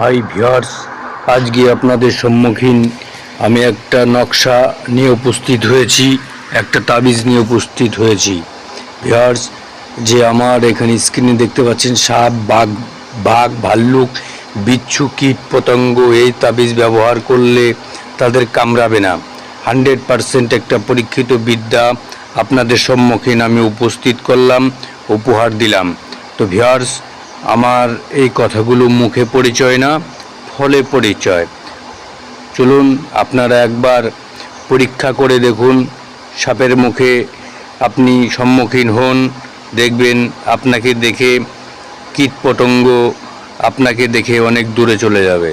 Hi viewers আজকে আপনাদের সম্মুখীন আমি একটা নকশা নিয়ে উপস্থিত হয়েছি, একটা তাবিজ নিয়ে উপস্থিত হয়েছি। ভিউয়ার্স যে আমার এখানে স্ক্রিনে দেখতে পাচ্ছেন, সাপ, বাঘ বাঘ, ভাল্লুক, বিচ্ছু, কীট, পতঙ্গ, এই তাবিজ ব্যবহার করলে তাদের কামড়াবে না। হান্ড্রেড পারসেন্ট একটা পরীক্ষিত বিদ্যা আপনাদের সম্মুখীন আমি উপস্থিত করলাম, উপহার দিলাম। তো ভিউয়ার্স আমার এই কথাগুলো মুখে পরিচয় না, ফলে পরিচয়। চলুন আপনারা একবার পরীক্ষা করে দেখুন, সাপের মুখে আপনি সম্মুখীন হন, দেখবেন আপনাকে দেখে কীটপতঙ্গ আপনাকে দেখে অনেক দূরে চলে যাবে।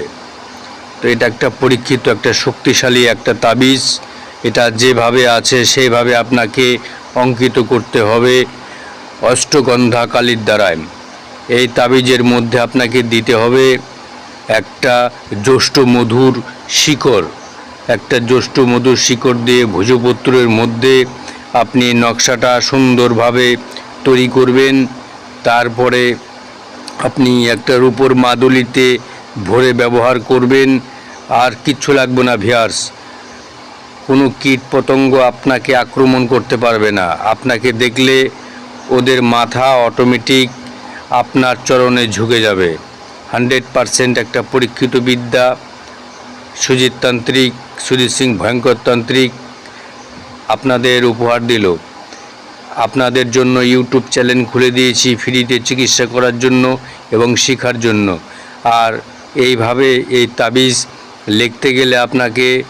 তো এটা একটা পরীক্ষিত, একটা শক্তিশালী একটা তাবিজ। এটা যেভাবে আছে সেভাবে আপনাকে অঙ্কিত করতে হবে অষ্টগন্ধা কালির দ্বারায়। এই তাবিজের মধ্যে আপনাকে দিতে হবে একটা জ্যৈষ্ঠ মধুর শিকড়। একটা জ্যৈষ্ঠ মধুর শিকড় দিয়ে ভুজপত্রের মধ্যে আপনি নকশাটা সুন্দরভাবে তৈরি করবেন। তারপরে আপনি একটা রূপোর মাদুলিতে ভরে ব্যবহার করবেন। আর কিচ্ছু লাগবে না ভিয়ার্স। কোনো কীট পতঙ্গ আপনাকে আক্রমণ করতে পারবে না। আপনাকে দেখলে ওদের মাথা অটোমেটিক আপনার চরণে ঝুঁকে যাবে। হান্ড্রেড পারসেন্ট একটা পরীক্ষিত বিদ্যা, সুজিত তান্ত্রিক, সুজিত সিং ভয়ঙ্কর তান্ত্রিক আপনাদের উপহার দিল। আপনাদের জন্য ইউটিউব চ্যানেল খুলে দিয়েছি ফ্রিতে চিকিৎসা করার জন্য এবং শেখার জন্য। আর এইভাবে এই তাবিজ লিখতে গেলে আপনাকে